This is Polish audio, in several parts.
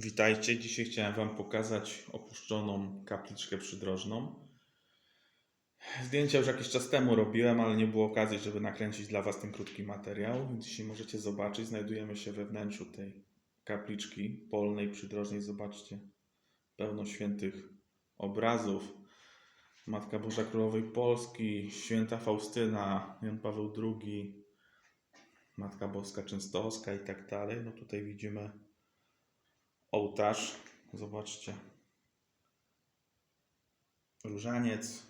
Witajcie. Dzisiaj chciałem Wam pokazać opuszczoną kapliczkę przydrożną. Zdjęcia już jakiś czas temu robiłem, ale nie było okazji, żeby nakręcić dla Was ten krótki materiał. Dzisiaj możecie zobaczyć. Znajdujemy się we wnętrzu tej kapliczki polnej, przydrożnej. Zobaczcie, pełno świętych obrazów. Matka Boża Królowej Polski, Święta Faustyna, Jan Paweł II, Matka Boska Częstochowska i tak dalej. No tutaj widzimy ołtarz. Zobaczcie. Różaniec,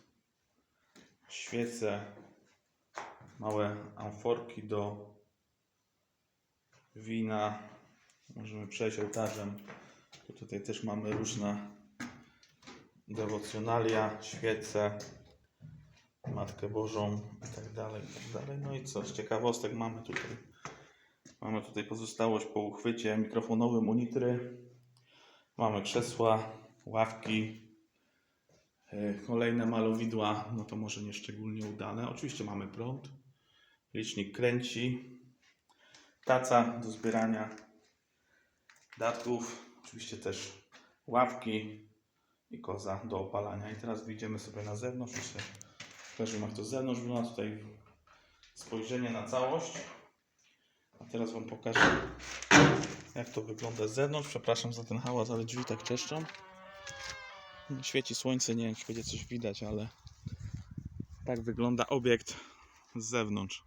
świece, małe amforki do wina. Możemy przejść ołtarzem. Tu tutaj też mamy różne dewocjonalia, świece, Matkę Bożą i tak dalej, i tak dalej. No i co, z ciekawostek mamy tutaj Mamy tutaj pozostałość po uchwycie mikrofonowym Unitry. Mamy krzesła, ławki, yy, kolejne malowidła, no to może nie szczególnie udane. Oczywiście mamy prąd, licznik kręci, taca do zbierania datków, oczywiście też ławki i koza do opalania. I teraz wyjdziemy sobie na zewnątrz, jeszcze pokażę jak to z zewnątrz wygląda. Tutaj spojrzenie na całość. A teraz Wam pokażę, jak to wygląda z zewnątrz. Przepraszam za ten hałas, ale drzwi tak czeszczą. Świeci słońce, nie wiem, czy będzie coś widać, ale tak wygląda obiekt z zewnątrz.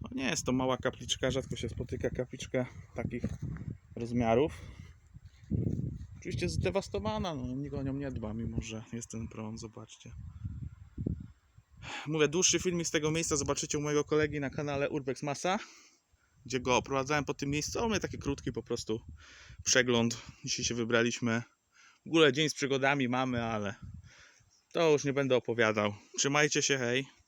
No nie jest to mała kapliczka, rzadko się spotyka kapliczka takich rozmiarów. Oczywiście zdewastowana, no nikt o nią nie dba, mimo że jest ten prąd, zobaczcie. Mówię, dłuższy filmik z tego miejsca zobaczycie u mojego kolegi na kanale Urbex Massa gdzie go oprowadzałem po tym miejscu. Taki krótki po prostu przegląd. Dzisiaj się wybraliśmy. W ogóle dzień z przygodami mamy, ale to już nie będę opowiadał. Trzymajcie się, hej.